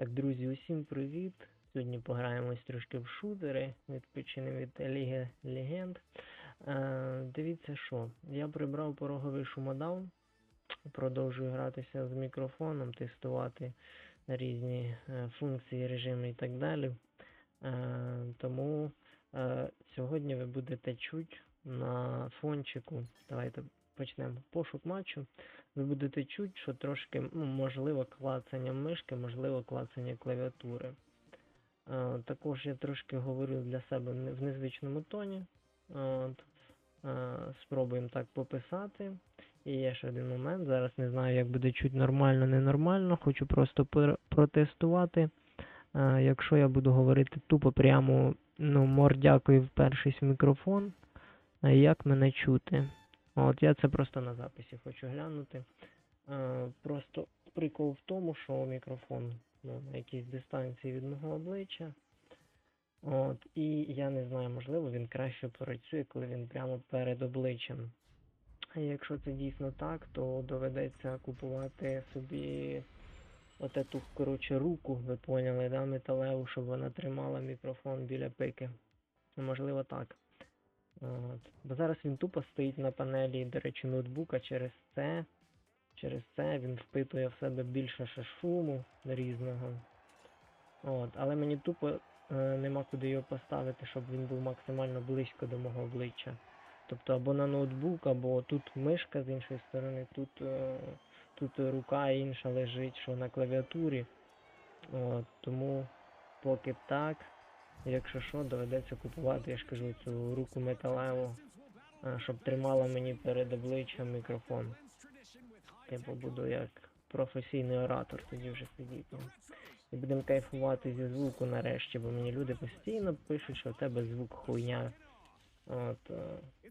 Так, друзі, усім привіт! Сьогодні пограємось трошки в шутери, відпочинемо від Ліги Легенд. Е, дивіться що, я прибрав пороговий шумодаун, продовжую гратися з мікрофоном, тестувати різні е, функції, режими і так далі. Е, тому е, сьогодні ви будете чуть на фончику. Давайте почнемо пошук матчу. Ви будете чути, що трошки, ну, можливо, клацання мишки, можливо, клацання клавіатури. Також я трошки говорю для себе в незвичному тоні. От, спробуємо так пописати. І є ще один момент. Зараз не знаю, як буде чуть нормально, ненормально. Хочу просто протестувати. Якщо я буду говорити тупо прямо ну, мордякою впершись в мікрофон, як мене чути? От я це просто на записі хочу глянути. Е, просто прикол в тому, що мікрофон ну, на якійсь дистанції від мого обличчя. От, і я не знаю, можливо, він краще працює, коли він прямо перед обличчям. А якщо це дійсно так, то доведеться купувати собі отету, коротше, руку, ви поняли, да, металеву, щоб вона тримала мікрофон біля пики. Можливо, так. От. Бо зараз він тупо стоїть на панелі, до речі, ноутбука через це. Через це він впитує в себе більше ще шуму різного. От. Але мені тупо е, нема куди його поставити, щоб він був максимально близько до мого обличчя. Тобто або на ноутбук, або тут мишка з іншої сторони, тут, е, тут рука інша лежить, що на клавіатурі. От. Тому поки так. Якщо що, доведеться купувати, я ж кажу, цю руку металеву, щоб тримала мені перед обличчям мікрофон. Типу буду як професійний оратор тоді вже сидіти. І будемо кайфувати зі звуку нарешті, бо мені люди постійно пишуть, що у тебе звук хуйня. От, е,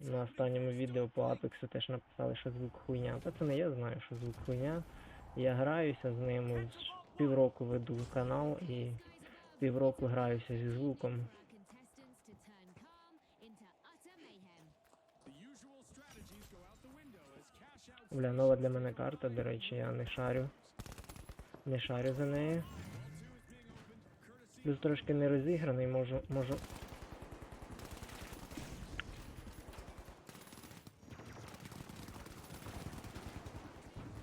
на останньому відео по Apex теж написали, що звук хуйня. Пацани, я знаю, що звук хуйня. Я граюся з ним, півроку веду канал і півроку граюся зі звуком. Бля, нова для мене карта, до речі, я не шарю. Не шарю за неї. Плюс трошки не розіграний, можу, можу.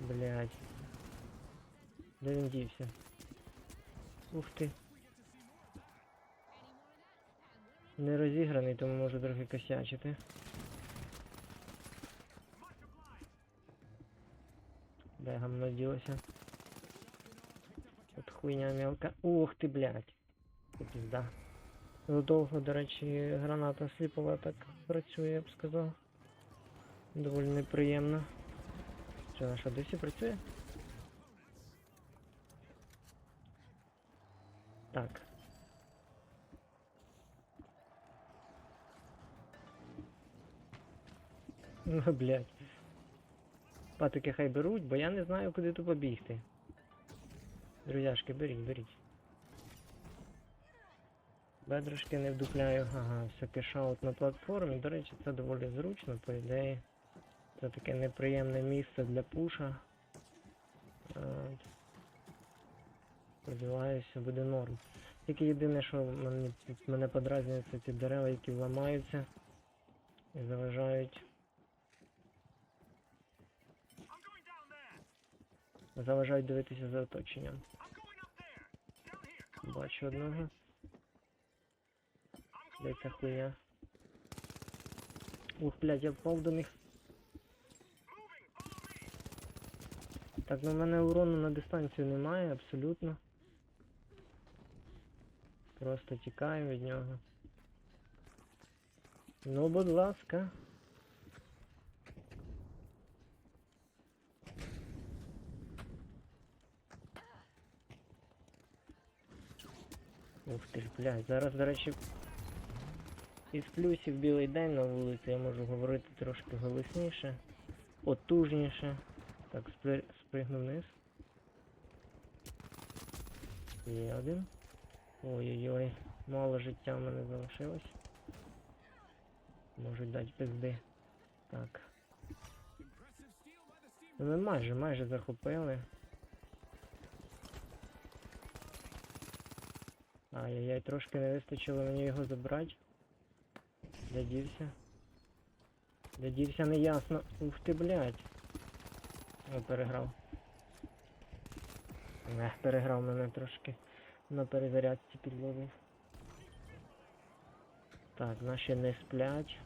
Блять. Де він дівся? Ух ти. Не розіграний, тому можу трохи косячити. Де гамно ділося? От хуйня мелка. Ух ти, блядь. Це пізда. Ну, Довго, до речі, граната сліпова так працює, я б сказав. Доволі неприємно. Що, наша досі працює? Так. Ну, блядь. Патики хай беруть, бо я не знаю, куди тут побігти. Друзяшки, беріть, беріть. Бедрушки не вдупляю, ага, все кешаут на платформі. До речі, це доволі зручно, по ідеї. Це таке неприємне місце для пуша. Сподіваюся, буде норм. Тільки єдине, що мене, мене подразнює, це ці дерева, які ламаються і заважають. Заважають дивитися за оточенням. Бачу одного. Де ця хуйня? Ух, блядь, я впав до них. Так, ну в мене урону на дистанцію немає, абсолютно. Просто тікаю від нього. Ну, будь ласка. Ух ти ж, блядь, зараз, до речі, із плюсів білий день на вулиці, я можу говорити трошки голосніше, потужніше. Так, спри... спригну вниз. Є один. Ой-ой-ой, мало життя в мене залишилось. Можуть дати пизди. Так. Ну майже, майже захопили. Ай-яй-яй, трошки не вистачило мені його забрати. Де дівся? Де дівся неясно. Ух ти, блядь. Я переграв. Не, переграв мене трошки. На перезарядці підловив. Так, наші не сплять.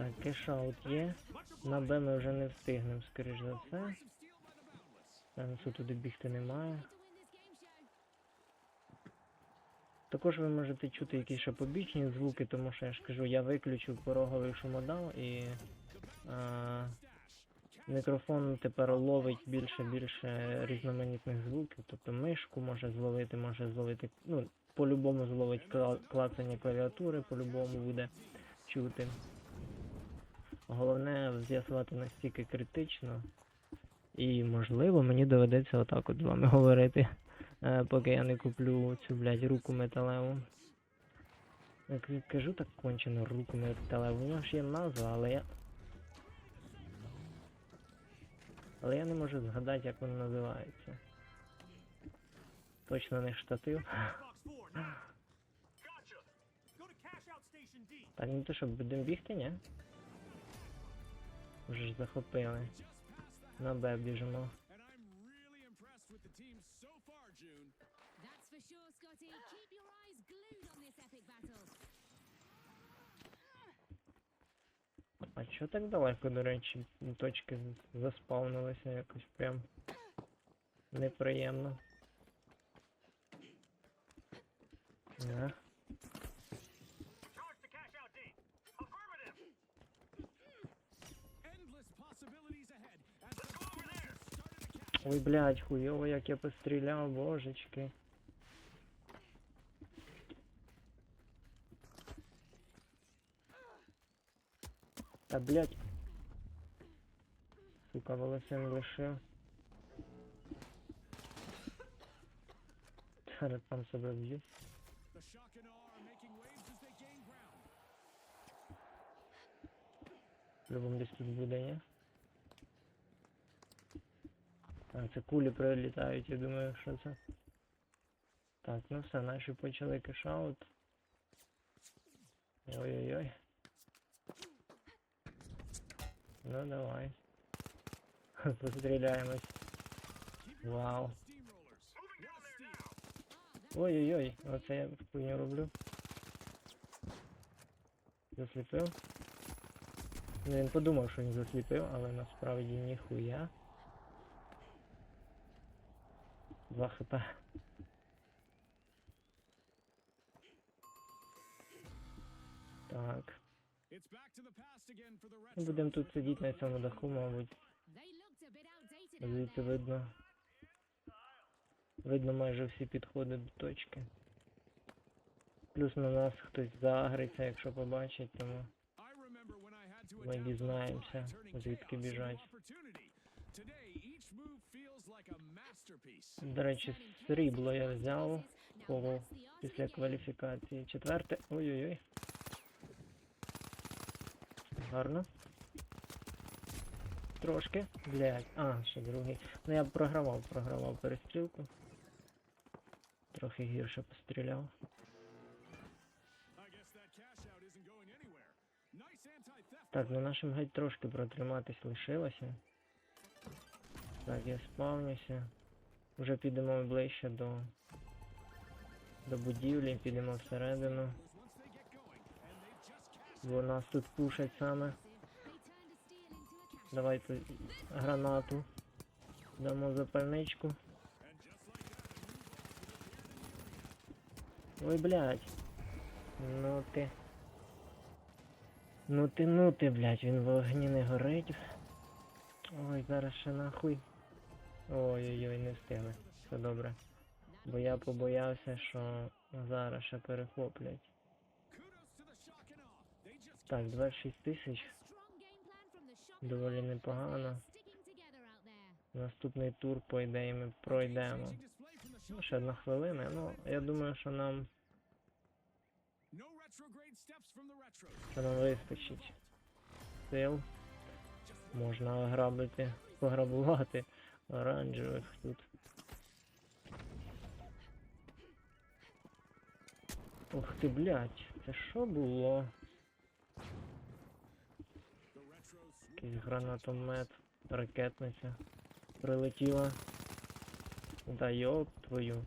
Так, кешаут є. На Б ми вже не встигнемо, скоріш за все. Сенсу туди бігти немає. Також ви можете чути якісь ще побічні звуки, тому що я ж кажу, я виключив пороговий шумодал і а, мікрофон тепер ловить більше більше різноманітних звуків. Тобто мишку може зловити, може зловити, ну, по-любому зловить кла- клацання клавіатури, по-любому буде чути. Головне з'ясувати настільки критично. І можливо мені доведеться отак от з вами говорити е, поки я не куплю цю, блядь, руку металеву. Як кажу так кончено руку металеву. У нього ж є назва, але я. Але я не можу згадати, як вона називається. Точно не штатив. Fox 4 now. Gotcha. Go to cash out station D. Так, ну то що, будемо бігти, ні? Вже ж захопили. На Б біжимо. А чого так далеко, до речі, точки заспавнилися якось прям неприємно. Не. Ой, блядь, хуйово, як я постріляв, божечки. Та блядь. Сука, волосин лишив. Зараз там себе ground. Любом десь тут буде, ні? А, це кулі прилітають, я думаю, що це. Так, ну все, наші почали кешаут. Ой-ой-ой. Ну давай. Постріляємось. Вау. Ой-ой-ой, оце я хуйню роблю. Засліпив. Ну, він подумав, що він засліпив, але насправді ніхуя. 2 хп. Так. Будемо тут сидіти на цьому даху, мабуть. Звідси видно. Видно майже всі підходи до точки. Плюс на нас хтось заагриться, якщо побачить, тому. Ми дізнаємося, звідки біжать. До речі, срібло я взяв of після кваліфікації. Четверте. Ой-ой-ой. Гарно. Трошки. Блять. А, ще другий. Ну я програвав, програвав перестрілку. Трохи гірше постріляв. Так, ну нашим геть трошки протриматись лишилося. Так, я спавнюся. Вже підемо ближче до. До будівлі, підемо всередину. Бо нас тут пушать саме. Давайте гранату. Дамо запальничку. Ой, блядь. Ну ти. Ну ти, ну ти, блядь, він в вогні не горить. Ой, зараз ще нахуй. Ой-ой-ой, не встигли. Все добре. Бо я побоявся, що зараз ще перехоплять. Так, 26 тисяч. Доволі непогано. Наступний тур, по ідеї, ми пройдемо. Ну, ще одна хвилина. Ну, я думаю, що нам, що нам вистачить сил. Можна ограбити, пограбувати оранжевих тут. Ух ти, блядь, це що було? Якийсь гранатомет, ракетниця прилетіла. Да йоп твою.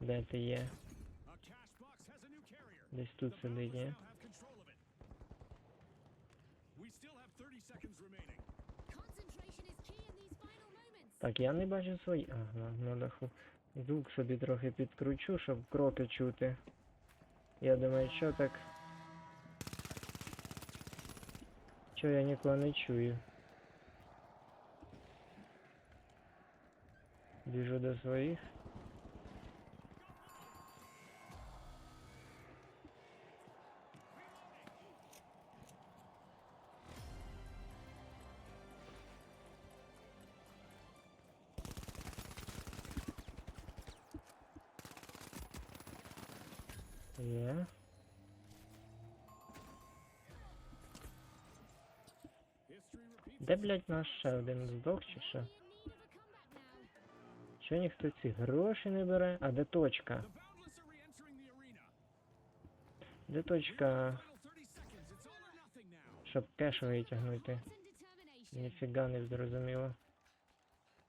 Де ти є? Десь тут сидить, Bombers Так, я не бачу свої. Ага, на даху. Звук собі трохи підкручу, щоб кроки чути. Я думаю, що так. Що я нікого не чую. Біжу до своїх. Є. Де, блядь, наш ще один здох чи що? Що ніхто ці гроші не бере? А де точка? Де точка, Final 30 seconds. It's all or nothing now. щоб кеш витягнути? Ніфіга не зрозуміло.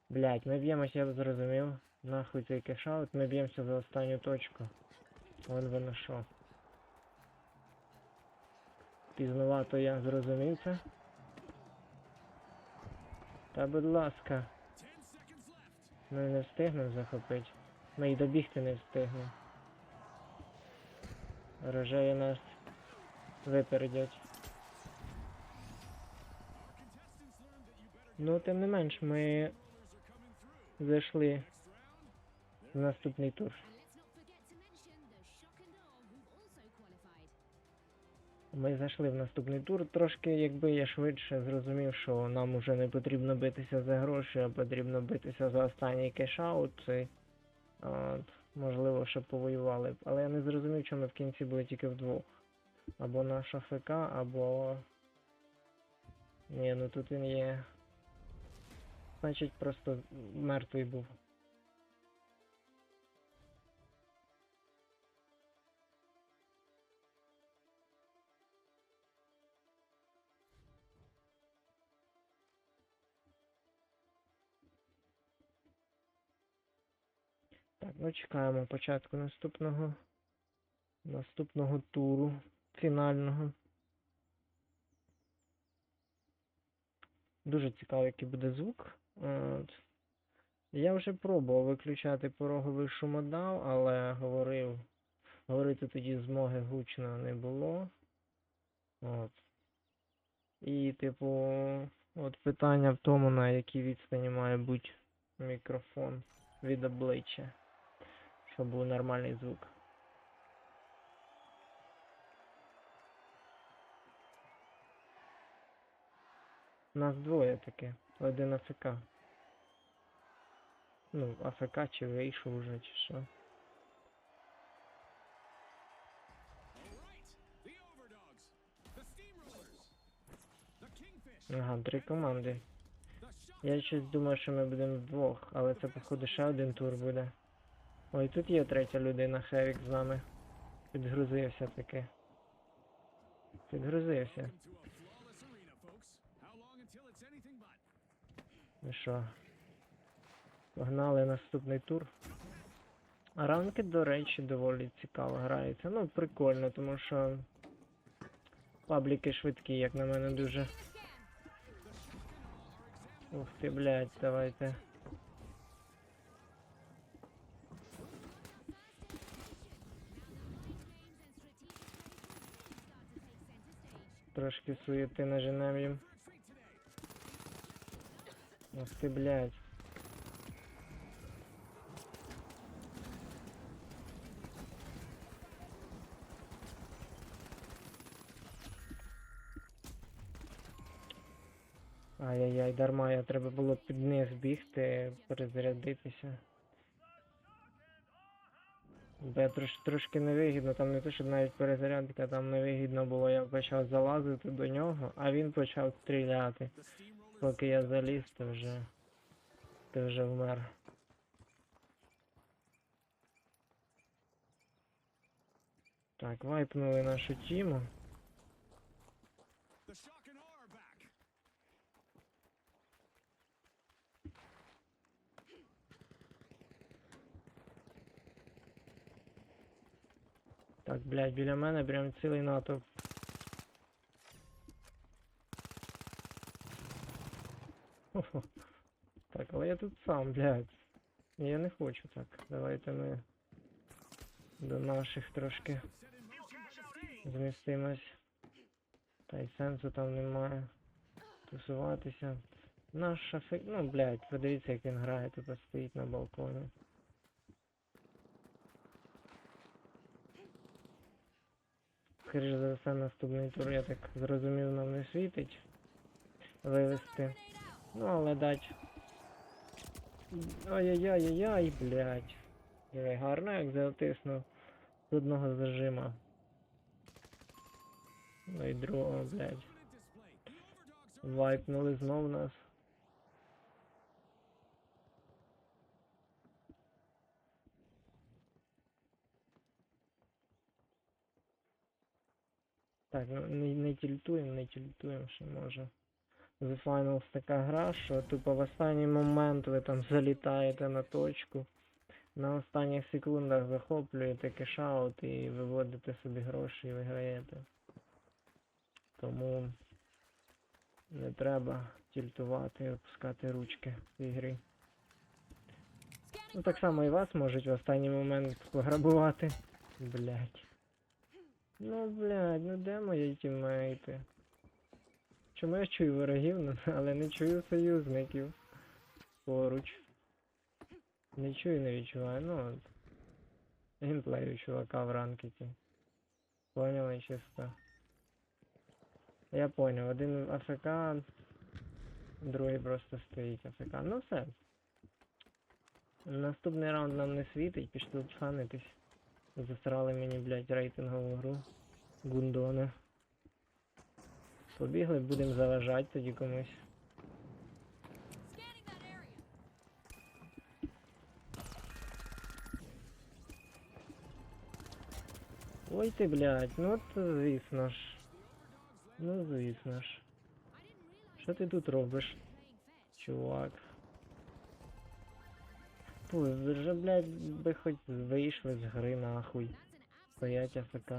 Блять, ми б'ємося, я б зрозумів. Нахуй цей кешаут, ми б'ємося за останню точку. Вон воно що. Пізнувато я зрозумів це. Та будь ласка, 10 seconds left. ми не встигнемо захопити. Ми й добігти не встигнемо. Рожеї нас випередять. Ну, тим не менш, ми зайшли в наступний тур. Ми зайшли в наступний тур. Трошки, якби я швидше зрозумів, що нам уже не потрібно битися за гроші, а потрібно битися за останній кешаут. Можливо, ще повоювали б. Але я не зрозумів, чому ми в кінці були тільки вдвох. Або наш АФК, або. Ні, ну тут він є. Значить, просто мертвий був. Так, ну чекаємо початку наступного наступного туру фінального. Дуже цікаво, який буде звук. От. Я вже пробував виключати пороговий шумодав, але говорив, говорити тоді змоги гучно не було. От. І, типу, от питання в тому, на якій відстані має бути мікрофон від обличчя, щоб був нормальний звук. Нас двоє таке, один АФК. Ну, АФК чи вийшов уже, чи що. Ага, три команди. Я щось думаю, що ми будемо вдвох, але це походу ще один тур буде. Ой, тут є третя людина, Хевік з нами. Підгрузився таки. Підгрузився. Ну що? Погнали наступний тур. Ранки, до речі, доволі цікаво граються. Ну, прикольно, тому що пабліки швидкі, як на мене, дуже. Ух ти, блядь, давайте. Трошки суєти наженем їм. Ух ти, блядь. Ай, Ай-яй-яй, дарма, я треба було під них бігти, перезарядитися. Я трош, трошки невигідно, там не те, що навіть перезарядка, там невигідно було, я почав залазити до нього, а він почав стріляти. Поки я заліз, то вже. Ти вже вмер. Так, вайпнули нашу тіму. Так, блядь, біля мене прям цілий натовп. Так, але я тут сам, блядь. Я не хочу так. Давайте ми до наших трошки змістимось. Та й сенсу там немає. Тусуватися. Наш шафик, ну блядь, подивіться як він грає, тут стоїть на балконі. Скоріше за все наступний тур, я так зрозумів, нам не світить вивести. Ну але дать. Ай-яй-яй-яй, блядь. Диви, гарно як затиснув з одного зажима. Ну і другого, блядь. Вайпнули знов нас. Так, ну не, не тільтуємо, не тільтуємо, що може. The Finals така гра, що тупо в останній момент ви там залітаєте на точку. На останніх секундах захоплюєте кешаут і виводите собі гроші і виграєте. Тому не треба тільтувати і опускати ручки в ігрі. Ну так само і вас можуть в останній момент пограбувати. Блять. Ну блядь, ну де мої тіммейти? Чому я чую ворогів, ну, але не чую союзників поруч. Не чую, не відчуваю, ну от. Геймплею чувака в ранкеті. Поняли чисто. Я поняв, один АФК, другий просто стоїть АФК. Ну все. Наступний раунд нам не світить, пішли фанитись. Засрали мені, блядь, рейтингову гру. Гундони. Побігли, будемо заважати тоді комусь. Ой ти, блядь, ну от звісно ж. Ну звісно ж. Що ти тут робиш, чувак? Фу, вже, блядь, би хоч вийшли з гри нахуй. Стоять АФК.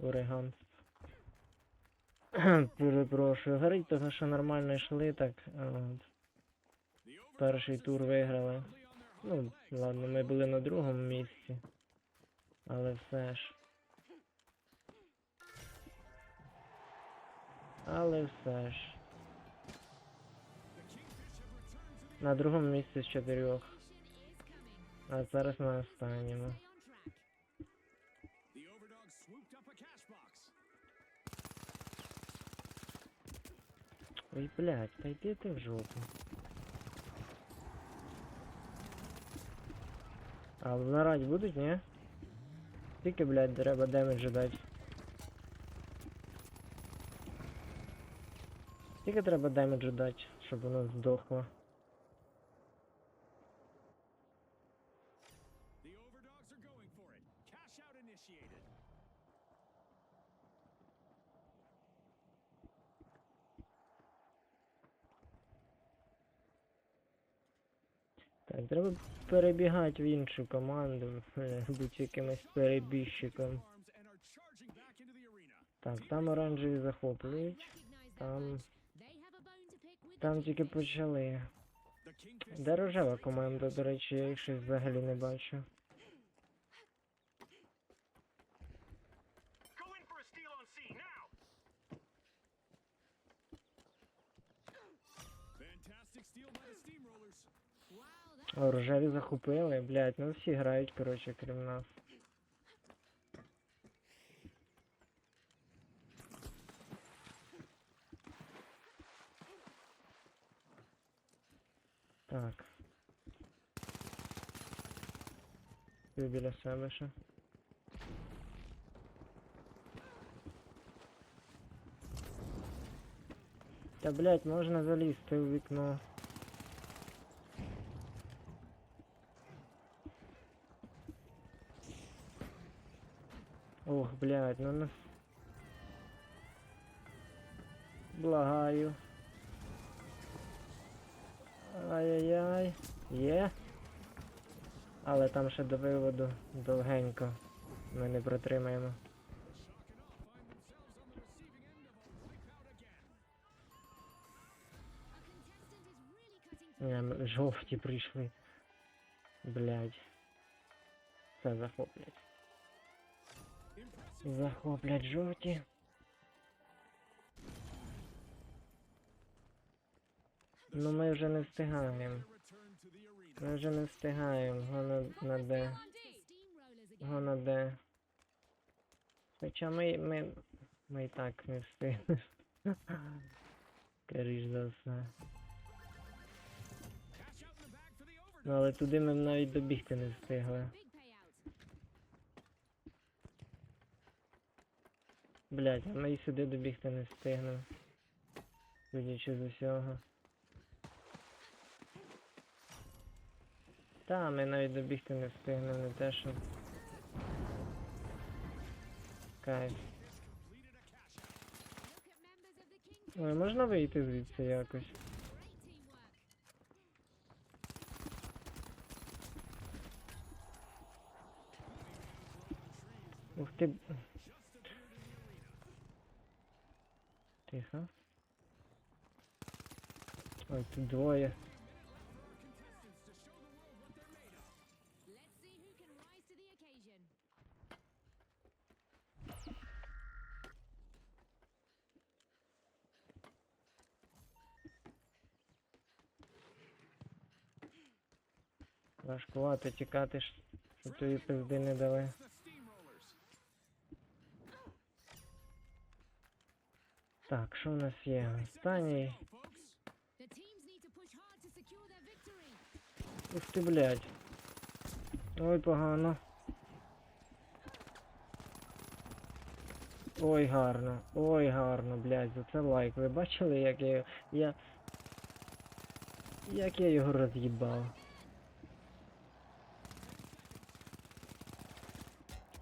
Ореган. Перепрошую, горить того, що нормально йшли, так. Перший тур виграли. Ну, ладно, ми були на другому місці. Але все ж. Але все ж. На другому місці з чотирьох. А зараз на останньому. Ой, блядь, та йди ти в жопу. А нарать будуть, ні? Скільки, блядь, треба демеджу дати? Скільки треба демеджу дати, щоб воно здохло? Так, треба перебігати в іншу команду, бля, бути якимось перебіжчиком. Так, там оранжеві захоплюють. Там, там тільки почали. Де рожева команда, до речі, я їх щось взагалі не бачу. О, рожеві захопили, блядь, ну всі грають, коротше, крім нас. Так. Ти біля себе ще. Та блять, можна залізти у вікно. Ох, блядь, ну нас. Благаю. Є. Але там ще до виводу довгенько. Ми не протримаємо. Ні, м- жовті прийшли. Блядь. Це захоплять. Захоплять жовті. Ну ми вже не встигаємо. Ми вже не встигаємо. Гона на the steamrollers again. Гона де. Хоча ми, ми, ми і так не встигнемо. Скоріш за все. Ну але туди ми навіть добігти не встигли. Блять, а ми і сюди добігти не встигнемо. Судячи з усього. Та, ми навіть добігти не встигнемо, не те що. Кайф. Ой, можна вийти звідси якось? Ух ти. Тихо. Ой, тут двоє. Важкувато тікати, щоб тобі пизди не дали. Так, що у нас є? Останній. Ух ти, блядь. Ой, погано. Ой, гарно. Ой, гарно, блядь, за це лайк. Ви бачили, як я. я. Як я його роз'їбав?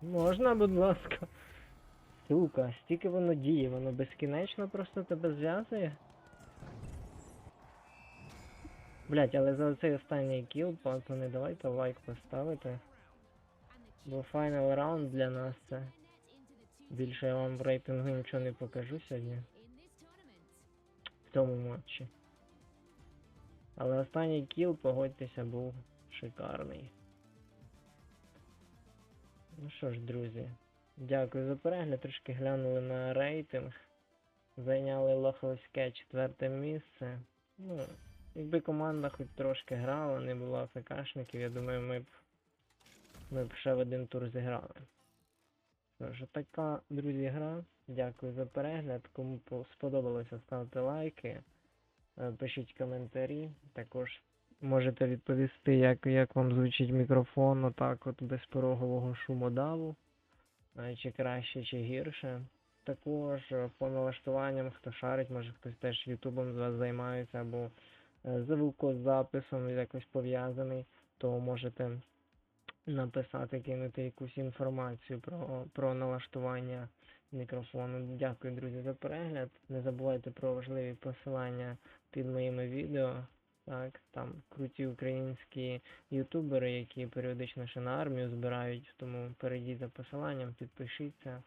Можна, будь ласка. Сука, стільки воно діє, воно безкінечно просто тебе зв'язує. Блять, але за цей останній кіл, пацани, давайте лайк поставити. Бо файнал раунд для нас це. Більше я вам в рейтингу нічого не покажу сьогодні. В цьому матчі. Але останній кіл, погодьтеся, був шикарний. Ну що ж, друзі, дякую за перегляд. Трошки глянули на рейтинг. Зайняли лоховське четверте місце. Ну, якби команда хоч трошки грала, не було АФКшників, я думаю, ми б, ми б ще в один тур зіграли. Тож, така, друзі, гра. Дякую за перегляд. Кому сподобалося, ставте лайки, е, пишіть коментарі. Також можете відповісти, як, як вам звучить мікрофон, отак от без порогового шумодаву. Чи краще, чи гірше. Також е, по налаштуванням, хто шарить, може хтось теж ютубом з вас займається або е, звукозаписом якось пов'язаний, то можете написати, кинути якусь інформацію про, про налаштування мікрофону. Дякую, друзі, за перегляд. Не забувайте про важливі посилання під моїми відео. Так, там круті українські ютубери, які періодично ще на армію збирають, тому перейдіть за посиланням, підпишіться.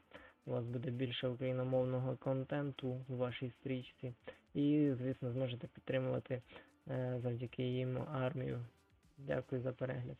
У вас буде більше україномовного контенту у вашій стрічці. І, звісно, зможете підтримувати е, завдяки їм армію. Дякую за перегляд.